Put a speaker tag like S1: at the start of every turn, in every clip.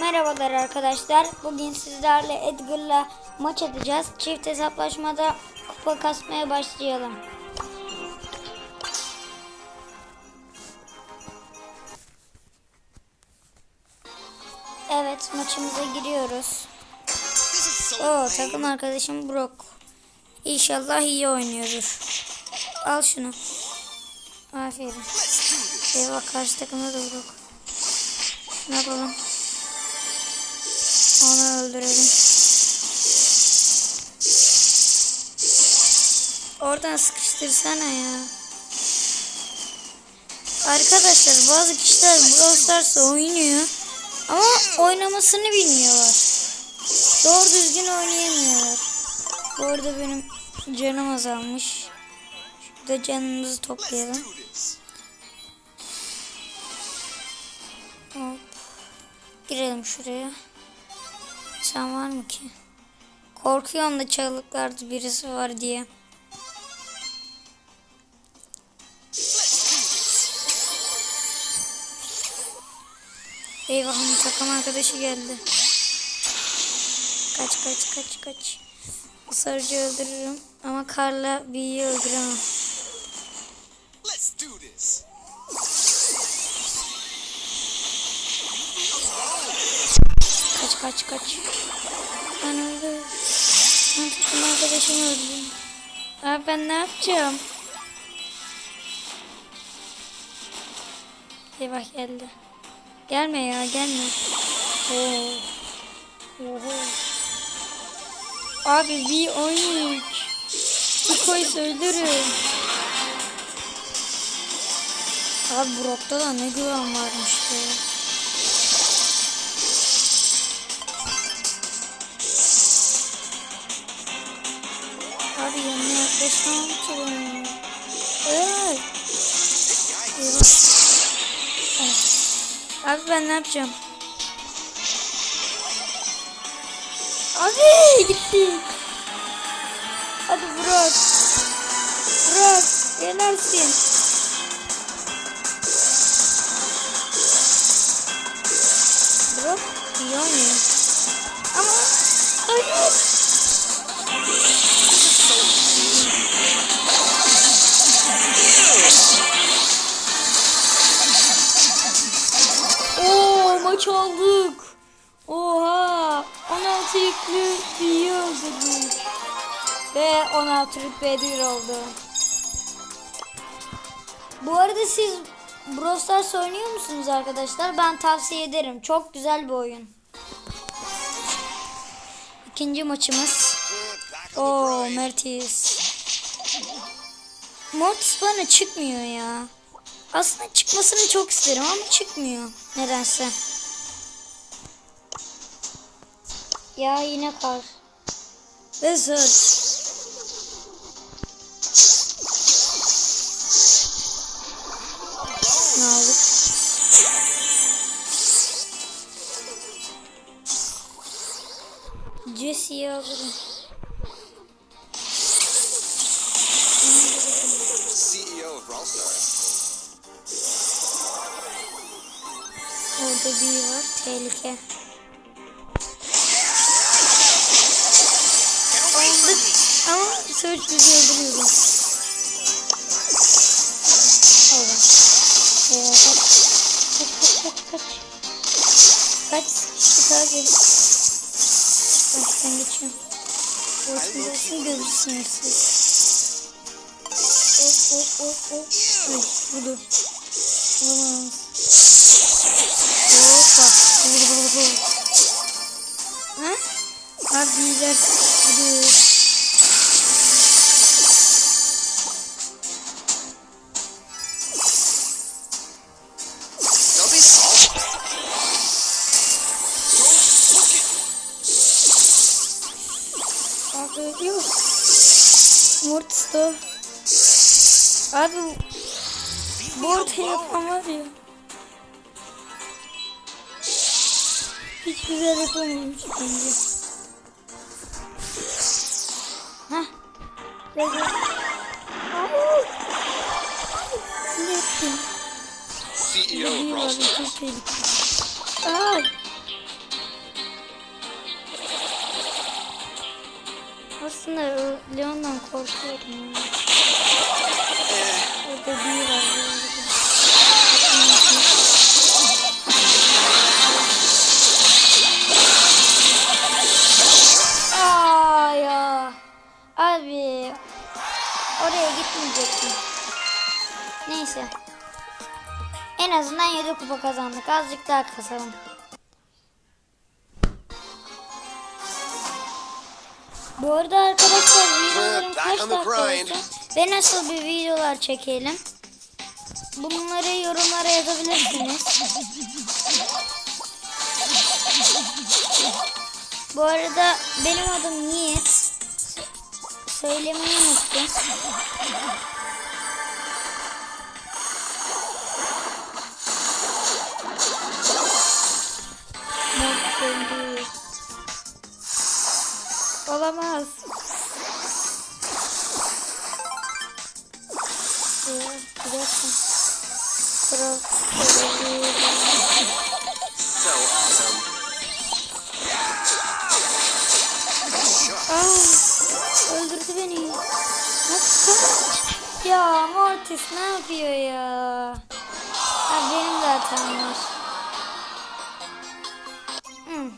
S1: Merhabalar arkadaşlar. Bugün sizlerle Edgar'la maç atacağız. Çift hesaplaşmada kupa kasmaya başlayalım. Evet maçımıza giriyoruz. Oo takım arkadaşım Brock. İnşallah iyi oynuyordur. Al şunu. Aferin. Eyvah karşı takımda da Brock. Ne yapalım? Öldürelim. Oradan sıkıştırsana ya. Arkadaşlar bazı kişiler Brawl Stars'ı oynuyor ama oynamasını bilmiyorlar. Doğru düzgün oynayamıyorlar. Bu arada benim canım azalmış. Şurada canımızı toplayalım. Hop. Girelim şuraya. Sen var mı ki? Korkuyorum da çığlıklarda birisi var diye. Eyvah takım arkadaşı geldi. Kaç kaç kaç kaç. Sarıcı öldürürüm ama Karla B'yi öldüremem. Kaç kaç. Ben öldüm. Ben takım arkadaşım öldü. Abi ben ne yapacağım? Eyvah geldi. Gelme ya gelme. Oo. Oho. Abi bir 13. Tiko'yu söylerim. Abi Brock'ta da ne güven varmış be. Abi yanına yaklaşamam ki. Evet. Abi ben ne yapacağım? Abi gitti. Hadi bırak. Bırak. Yenersin. Bırak. İyi. Oo maç aldık. Oha. 16 yüklü iyi öldürdük. Ve 16 rütbe bir oldu. Bu arada siz Brawl oynuyor musunuz arkadaşlar? Ben tavsiye ederim. Çok güzel bir oyun. İkinci maçımız. Oo. Mertis. Mortis bana çıkmıyor ya. Aslında çıkmasını çok isterim ama çıkmıyor. Nedense. Ya yine kar. Ve zırh. Ne aldık? Jesse'yi alırım.
S2: CEO of Brawl Stars.
S1: Orada bir var. Tehlike. Search bizi öldürüyordu. Allah. Oo, kaç. Kaç kaç kaç kaç. Kaç sıkıştık abi. Baştan geçiyorum. Ortasını görürsünüz siz. Hop hop hop hop. Ay vurdu. Olamaz. Hoppa. Vur vur vur. Ha? Abi iyiler sıkıştırıyor. Abi ölüyor. Mortis da. Abi bu ortaya yapan var ya. Hiç güzel yapamamış bence. Hah. Gel gel. Aa! Ne yaptın?
S2: CEO of
S1: Bir aslında Leon'dan korkuyorum. Yani. Orada bir var. Aa ya. Abi. Oraya gitmeyecektim. Neyse. En azından 7 kupa kazandık. Azıcık daha kazanalım. Bu arada arkadaşlar videolarım kaç dakika ve nasıl bir videolar çekelim. Bunları yorumlara yazabilirsiniz. Bu arada benim adım Yiğit. Söylemeyi unuttum. Olamaz. Dakika. Kral.
S2: so awesome.
S1: Aa, öldürdü beni. Kaç. Ya Mortis ne yapıyor ya? Ha, benim de hatam var. Hmm.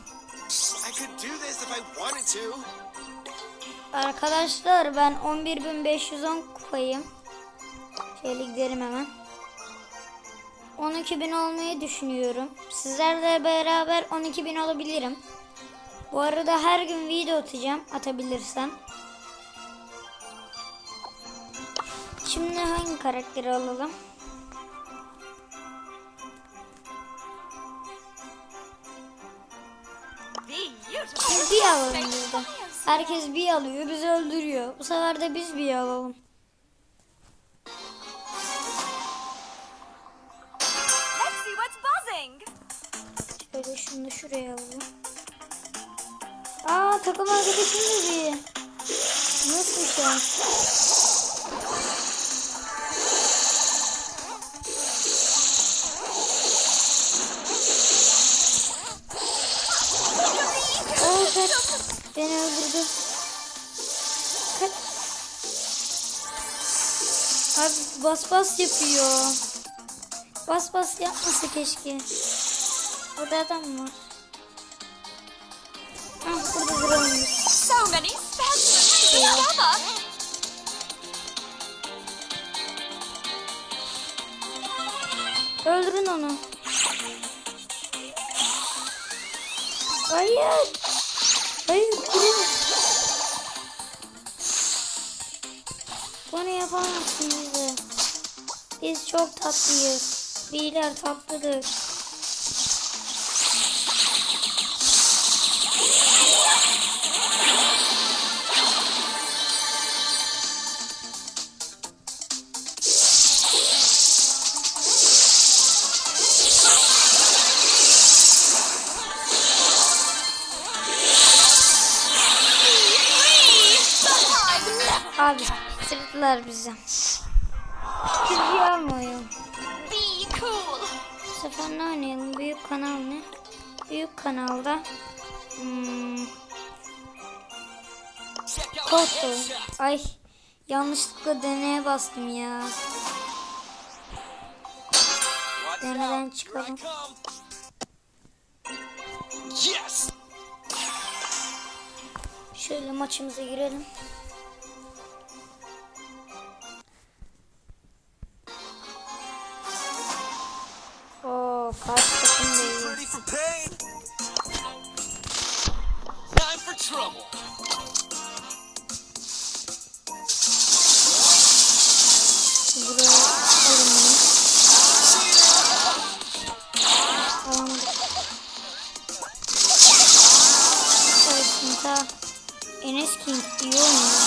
S2: I could do this if I wanted to.
S1: Arkadaşlar ben 11.510 kupayım. Şöyle gidelim hemen. 12.000 olmayı düşünüyorum. Sizlerle beraber 12.000 olabilirim. Bu arada her gün video atacağım atabilirsem. Şimdi hangi karakteri alalım? Şimdi alalım de. Herkes bir alıyor, bizi öldürüyor. Bu sefer de biz bir alalım. Şöyle şunu da şuraya alalım. Aa takım arkadaşım da bir. Nasıl bir şans? Beni öldürdü. Kaç. Abi bas bas yapıyor. Bas bas yapmasa keşke. Orada adam var. Ah burada duralım.
S3: So many specimens together.
S1: Öldürün onu. Hayır. Hayır durun. Bunu yapamazsın bize. Biz çok tatlıyız. Beyler tatlıdır. Abi sırtlar bize. Biz bir almayalım.
S3: Be cool.
S1: Bu sefer ne oynayalım? Büyük kanal ne? Büyük kanalda hmm, Toto. Ay yanlışlıkla deneye bastım ya. Deneden çıkalım.
S2: Yes.
S1: Şöyle maçımıza girelim. Enes King iyi oynuyor.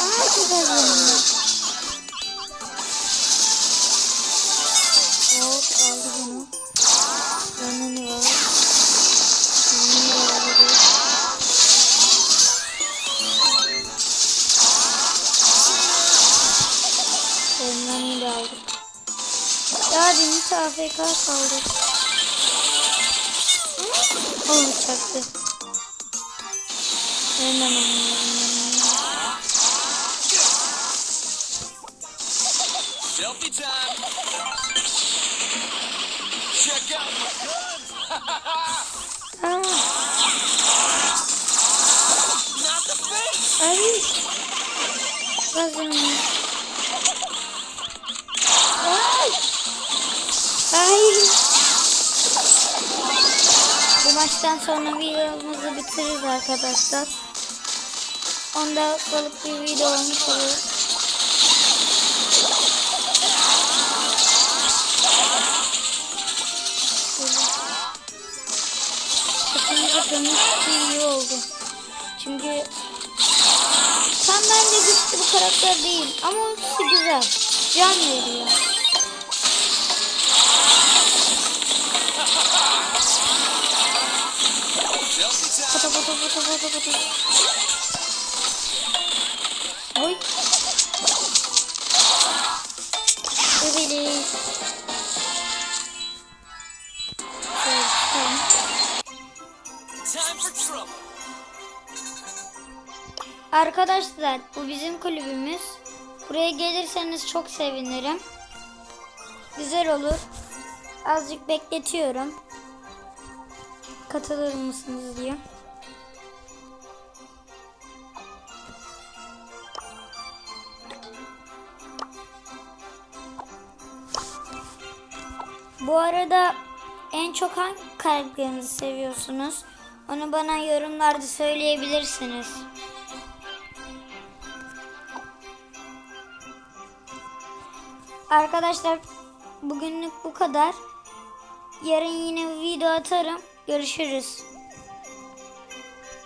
S1: Aa çok az oynuyor. Hop aldı Oh çaktı. Hemen
S2: Selfie time. Check out my guns. Not the face.
S1: ay. Lazım. Bu maçtan sonra videomuzu bitiririz arkadaşlar. 10 dakikalık bir video olmuş olur. Takımda dönüştü iyi oldu. Çünkü tam bence güçlü bu karakter değil ama güzel. Can veriyor. Pata pata pata pata pata. Oy.
S2: Trouble.
S1: Arkadaşlar bu bizim kulübümüz. Buraya gelirseniz çok sevinirim. Güzel olur. Azıcık bekletiyorum. Katılır mısınız diye. Bu arada en çok hangi karakterinizi seviyorsunuz? Onu bana yorumlarda söyleyebilirsiniz. Arkadaşlar bugünlük bu kadar. Yarın yine video atarım. Görüşürüz.